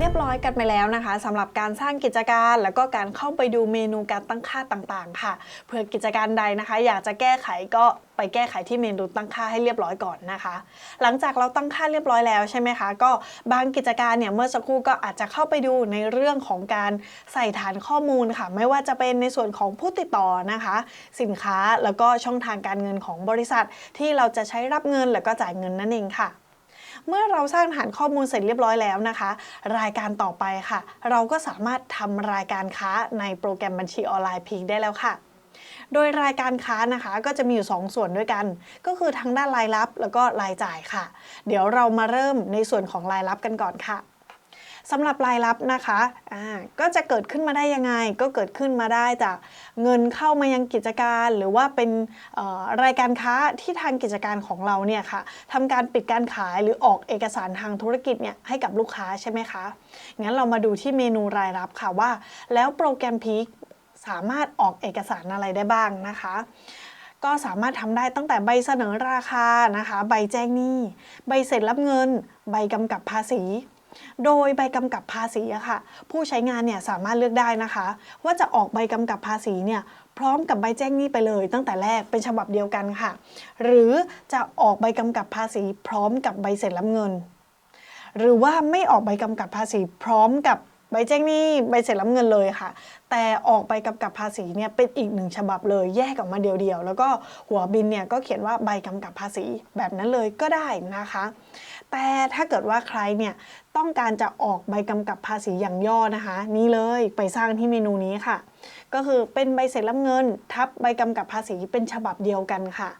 เรียบร้อยกันไปแล้วนะคะสำหรับการสร้างกิจการ แล้วก็การเข้าไปดูเมนูการตั้งค่าต่างๆ ค่ะเพื่อกิจการใดนะคะ อยากจะแก้ไขก็ไปแก้ไขที่เมนูตั้งค่าให้เรียบร้อยก่อนนะคะ หลังจากเราตั้งค่าเรียบร้อยแล้วใช่ไหมคะ ก็บางกิจการเนี่ยเมื่อสักครู่ก็อาจจะเข้าไปดูในเรื่องของการใส่ฐานข้อมูลค่ะ ไม่ว่าจะเป็นในส่วนของผู้ติดต่อนะคะ สินค้าแล้วก็ช่องทางการเงินของบริษัท ที่เราจะใช้รับเงินแล้วก็จ่ายเงินนั่นเองค่ะ เมื่อเราสร้างฐานข้อมูลเสร็จเรียบร้อยแล้วนะคะ รายการต่อไปค่ะ เราก็สามารถทำรายการค้าในโปรแกรมบัญชีออนไลน์พีคได้แล้วค่ะโดยรายการค้านะคะก็จะมีอยู่ 2 ส่วนด้วยกัน ก็คือทางด้านรายรับแล้วก็รายจ่ายค่ะ เดี๋ยวเรามาเริ่มในส่วนของรายรับกันก่อนค่ะ สำหรับรายรับนะคะอ่าก็จะเกิดขึ้นมาได้ยังไง ก็เกิดขึ้นมาได้จากเงินเข้ามายังกิจการ หรือว่าเป็นรายการค้าที่ทางกิจการของเราเนี่ยค่ะทำการปิดการขายหรือออกเอกสารทางธุรกิจเนี่ยให้กับลูกค้าใช่ไหมคะงั้นเรามาดูที่เมนูรายรับค่ะว่า แล้วโปรแกรมพีคสามารถออกเอกสารอะไรได้บ้างนะคะก็สามารถทำได้ตั้งแต่ใบเสนอราคานะคะ ใบแจ้งหนี้ ใบเสร็จรับเงิน ใบกำกับภาษี โดยใบกำกับภาษีอะค่ะ ผู้ใช้งานเนี่ยสามารถเลือกได้นะคะ ว่าจะออกใบกำกับภาษีเนี่ยพร้อมกับใบแจ้งหนี้ไปเลย ตั้งแต่แรกเป็นฉบับเดียวกันค่ะ หรือจะออกใบกำกับภาษีพร้อมกับใบเสร็จรับเงิน หรือว่าไม่ออกใบกำกับภาษีพร้อมกับใบแจ้งหนี้ใบเสร็จรับเงินเลยค่ะ แต่ออกใบกำกับภาษีเนี่ยเป็นอีกหนึ่งฉบับเลยแยกออกมาเดียวๆ แล้วก็หัวบินเนี่ยก็เขียนว่าใบกำกับภาษีแบบนั้นเลยก็ได้นะคะ แต่ถ้าเกิดว่าใครเนี่ยต้องการจะออกใบกำกับภาษีอย่างย่อนะคะ นี่เลยไปสร้างที่เมนูนี้ค่ะ ก็คือเป็นใบเสร็จรับเงิน ทับใบกำกับภาษีเป็นฉบับเดียวกันค่ะ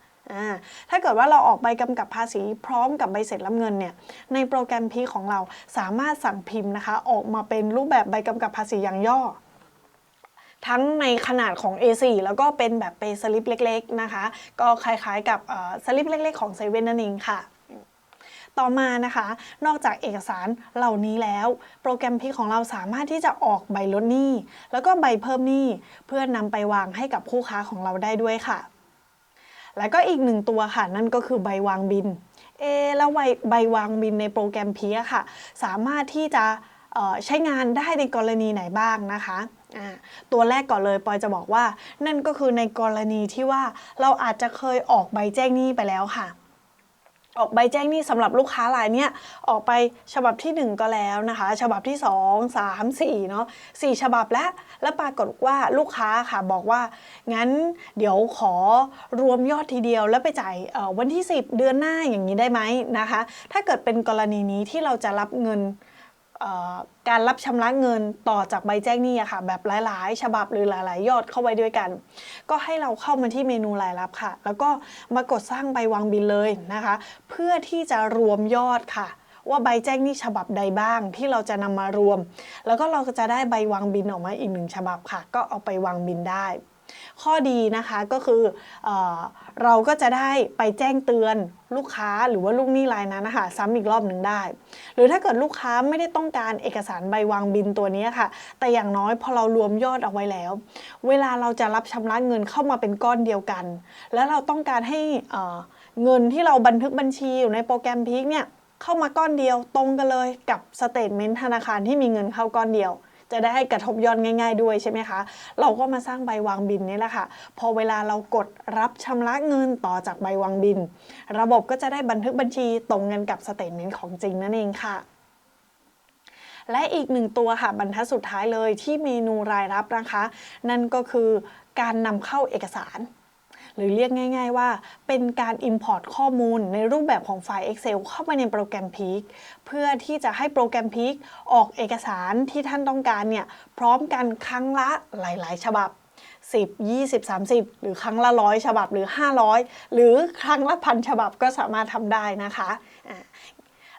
ถ้าเกิดว่าเราออกใบกำกับภาษีพร้อมกับใบเสร็จรับเงินเนี่ยในโปรแกรมพีของเราสามารถสั่งพิมพ์นะคะ ออกมาเป็นรูปแบบใบกำกับภาษีอย่างย่อ ทั้งในขนาดของ A4 แล้วก็เป็นแบบเปสลิปเล็ก ๆ นะคะ ก็คล้ายๆกับสลิปเล็ก ๆ ของเซเว่นนั่นเองค่ะ ต่อมานะคะ นอกจากเอกสารเหล่านี้แล้ว โปรแกรมพีของเราสามารถที่จะออกใบลดหนี้ แล้วก็ใบเพิ่มหนี้เพื่อนำไปวางให้กับคู่ค้าของเราได้ด้วยค่ะ แล้วก็อีกหนึ่งตัวค่ะ นั่นก็คือใบวางบินเอแล้วใบใบวางบินในโปรแกรมพีอะค่ะ สามารถที่จะใช้งานได้ในกรณีไหนบ้างนะคะ ตัวแรกก่อนเลยปอยจะบอกว่า นั่นก็คือในกรณีที่ว่าเราอาจจะเคยออกใบแจ้งหนี้ไปแล้วค่ะ ออกใบแจ้งหนี้สำหรับลูกค้ารายเนี้ยออกไปฉบับที่ 1 ก็แล้วนะคะ ฉบับที่ 2 3 4เนาะ4ฉบับแล้วแล้วปรากฏว่าลูกค้าค่ะบอกว่า งั้นเดี๋ยวขอรวมยอดทีเดียว แล้วไปจ่ายวันที่ 10 เดือนหน้าอย่างนี้ได้ไหมนะคะ ถ้าเกิดเป็นกรณีนี้ที่เราจะรับเงิน การรับชำระเงินต่อจากใบแจ้งหนี้อะค่ะ แบบหลาย ๆ ฉบับหรือหลาย ๆ ยอดเข้าไว้ด้วยกัน ก็ให้เราเข้ามาที่เมนูรายรับค่ะ แล้วก็มากดสร้างใบวางบินเลยนะคะ เพื่อที่จะรวมยอดค่ะว่าใบแจ้งหนี้ฉบับใดบ้างที่เราจะนำมารวม แล้วก็เราก็จะได้ใบวางบินออกมาอีกหนึ่งฉบับค่ะ ก็เอาไปวางบินได้ ข้อดีนะคะก็คือเอเราก็จะได้ไปแจ้งเตือนลูกค้าหรือว่าลูกหนี้รายนั้นนะคะซ้ำอีกรอบหนึ่งได้ หรือถ้าเกิดลูกค้าไม่ได้ต้องการเอกสารใบวางบินตัวนี้ค่ะ แต่อย่างน้อยพอเรารวมยอดเอาไว้แล้ว เวลาเราจะรับชำระเงินเข้ามาเป็นก้อนเดียวกัน แล้วเราต้องการให้เงินที่เราบันทึกบัญชีอยู่ในโปรแกรมพีคเนี่ยเข้ามาก้อนเดียวตรงกันเลยกับสเตทเมนต์ธนาคารที่มีเงินเข้าก้อนเดียว จะได้กระทบยอดง่าย ๆ ด้วยใช่ไหมคะ เราก็มาสร้างใบวางบินนี่แหละค่ะ พอเวลาเรากดรับชำระเงินต่อจากใบวางบิน ระบบก็จะได้บันทึกบัญชีตรงกันกับสเตทเมนต์ของจริงนั่นเองค่ะและอีกหนึ่งตัวค่ะบรรทัดสุดท้ายเลยที่เมนูรายรับนะคะ นั่นก็คือการนำเข้าเอกสาร หรือเรียกง่าย ๆ ว่า เป็นการ Import ข้อมูลในรูปแบบของไฟล์ Excel เข้ามาในโปรแกรม Peak เพื่อที่จะให้โปรแกรม Peak ออกเอกสารที่ท่านต้องการเนี่ยพร้อมกันครั้งละหลาย ๆ ฉบับ10 20 30 หรือครั้งละร้อยฉบับหรือ 500 หรือครั้งละพันฉบับก็สามารถทำได้นะคะ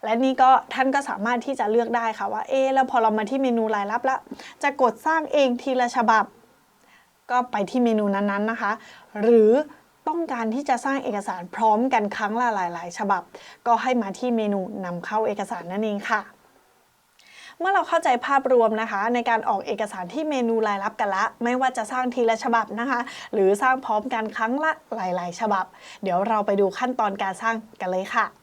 และนี่ก็ท่านก็สามารถที่จะเลือกได้ค่ะว่าเอแล้วพอเรามาที่เมนูรายรับแล้วจะกดสร้างเองทีละฉบับ ก็ไปที่เมนูนั้นๆนะคะ หรือต้องการที่จะสร้างเอกสารพร้อมกันครั้งละหลาย ๆ ฉบับ ก็ให้มาที่เมนูนำเข้าเอกสารนั่นเองค่ะ เมื่อเราเข้าใจภาพรวมนะคะ ในการออกเอกสารที่เมนูรายรับกันละ ไม่ว่าจะสร้างทีละฉบับนะคะ หรือสร้างพร้อมกันครั้งละหลาย ๆ ฉบับ เดี๋ยวเราไปดูขั้นตอนการสร้างกันเลยค่ะ